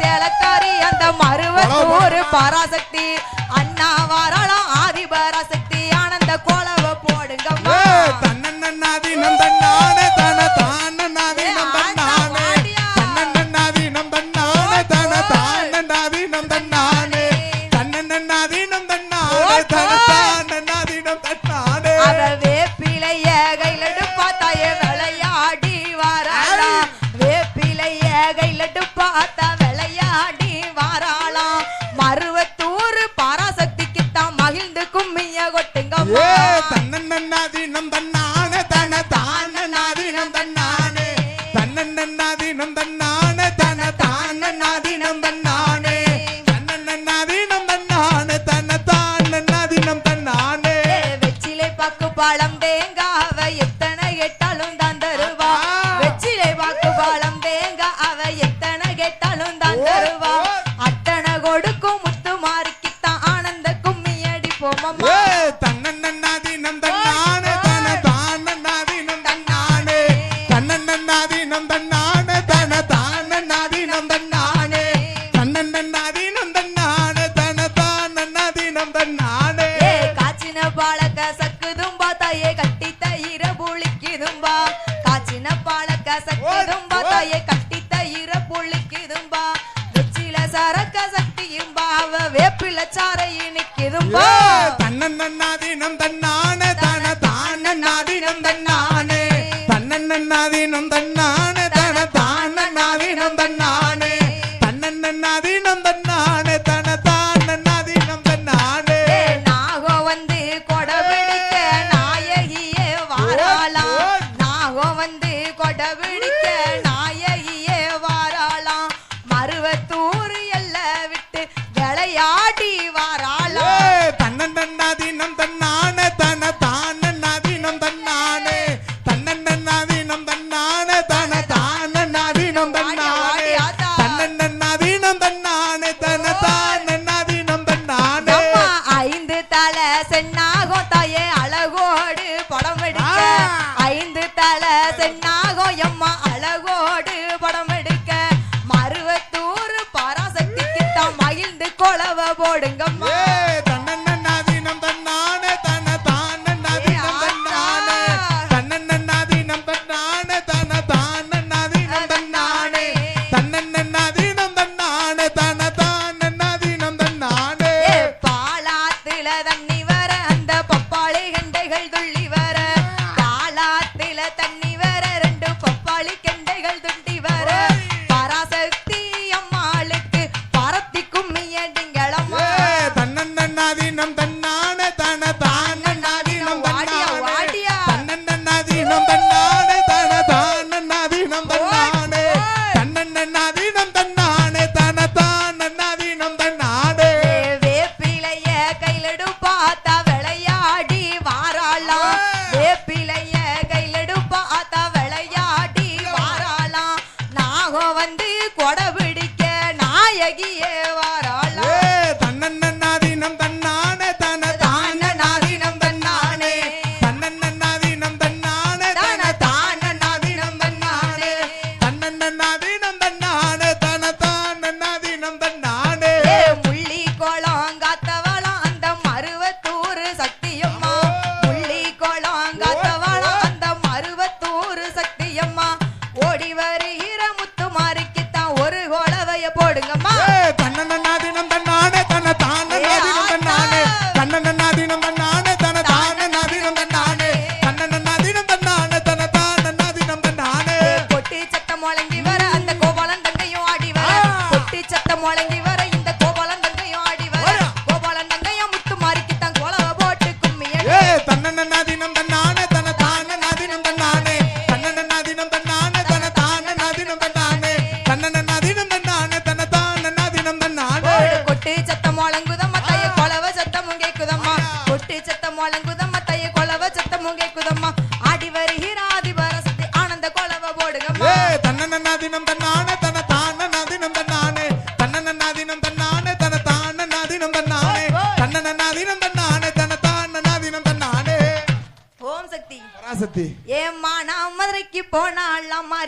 சேலக்காரி அந்த மருவத்தூர் பராசக்தி. பக்கு பழம் தேங்காவை எத்தனை எட்டாலும் கசக்கிடும்பா காய்ச்சின பால கசக்கிடும்பா தாயை கட்டி தயிர புள்ளிக்கிடும்பா வெச்சில சார கசக்கியும்பா அவ வேப்பில சார இனிக்கிடும்பா தன்னன் தன்னாதீனம் தன்னான தான தான நாதீனம் தன்னானே. தன்னன் தன்னாதீனம் தன்ன கடைபிடிக்க நாயகியே வாராளாம். மருவத்தூர் எல்ல விட்டு விளையாடி வாராளாம். தன்னன் தன்னா தினம் தன்னான தன தானன்னா தினம் தன்னானே. தன்னன் தன்னா தினம் தன்னான தன தானன்னா தினம் தன்னானே. தன்னன் தன்னா தினம் தன்னானே தன தானன்னா. தினம் தன்னானே ஐந்து தலை சென்னாகோ தாயே அழகோடு படம் ஐந்து தலை சென்ன மகம் வந்து கொடை பிடிக்க நாயகியே வாராள். தன்னன்னாதீனம் தன்னான தன தானநாதீனம் தன்னானே. தன்னன்னாதீனம் தன்னான தன தானநாதீனம் தன்னானே. தன்னன்னாதீ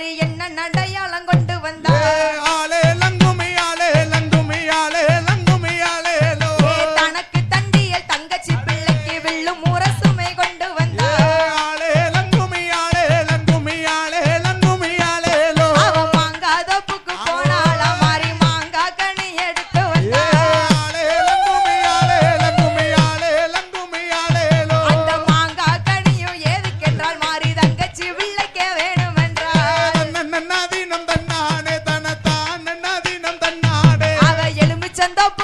என்ன நட ಚಂದಪ್ಪ